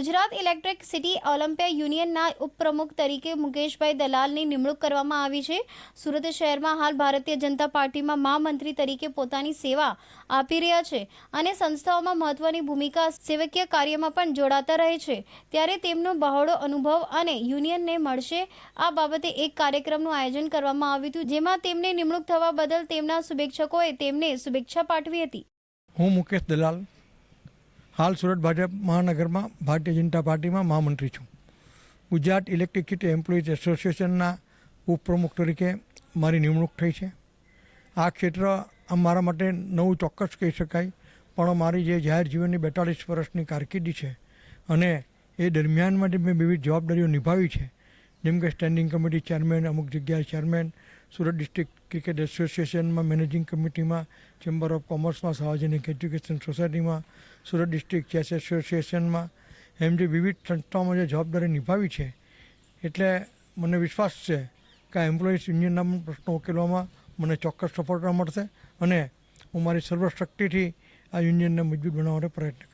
Gujarat electric city Olympia યુનિયનના ઉપપ્રમુખ તરીકે મુકેશભાઈ દલાલની નિમણૂક કરવામાં આવી છે. સુરત શહેરમાં હાલ ભારતીય જનતા પાર્ટીમાં મહામંત્રી તરીકે પોતાની સેવા આપી રહ્યા છે અને સંસ્થાઓમાં મહત્વની ભૂમિકા સેવકીય કાર્યમાં પણ જોડાતા રહે છે. ત્યારે તેમનો બહોળો અનુભવ અને યુનિયનને મળશે આ બાબતે એક કાર્યક્રમનું આયોજન કરવામાં આવ્યું હતું, જેમાં તેમને નિમણૂક થવા બદલ તેમના શુભેચ્છકોએ તેમને શુભેચ્છા પાઠવી હતી. હું મુકેશ દલાલ હાલ સુરત ભાજપ મહાનગરમાં ભારતીય જનતા પાર્ટીમાં મહામંત્રી છું. ગુજરાત ઇલેક્ટ્રિસિટી એમ્પ્લોઈઝ એસોસિએશનના ઉપપ્રમુખ તરીકે મારી નિમણૂક થઈ છે. આ ક્ષેત્ર મારા માટે નવું ચોક્કસ કહી શકાય, પણ મારી જે જાહેર જીવનની બેતાળીસ વર્ષની કારકિર્દી છે અને એ દરમિયાનમાં જે મેં વિવિધ જવાબદારીઓ નિભાવી છે. જેમ કે સ્ટેન્ડિંગ કમિટી ચેરમેન અમુક જગ્યાએ ચેરમેન સુરત ડિસ્ટ્રિક્ટ ક્રિકેટ એસોસિએશનમાં મેનેજિંગ કમિટીમાં, ચેમ્બર ઓફ કોમર્સમાં, સાર્વજનિક એજ્યુકેશન સોસાયટીમાં, સુરત ડિસ્ટ્રિક્ટ ચેસ એસોસિએશનમાં એમ જે વિવિધ સંસ્થાઓમાં જે જવાબદારી નિભાવી છે, એટલે મને વિશ્વાસ છે કે આ એમ્પ્લોઈઝ યુનિયનના પ્રશ્નો ઉકેલવામાં મને ચોક્કસ સફળતા મળશે અને હું મારી સર્વશક્તિથી આ યુનિયનને મજબૂત બનાવવાનો પ્રયત્ન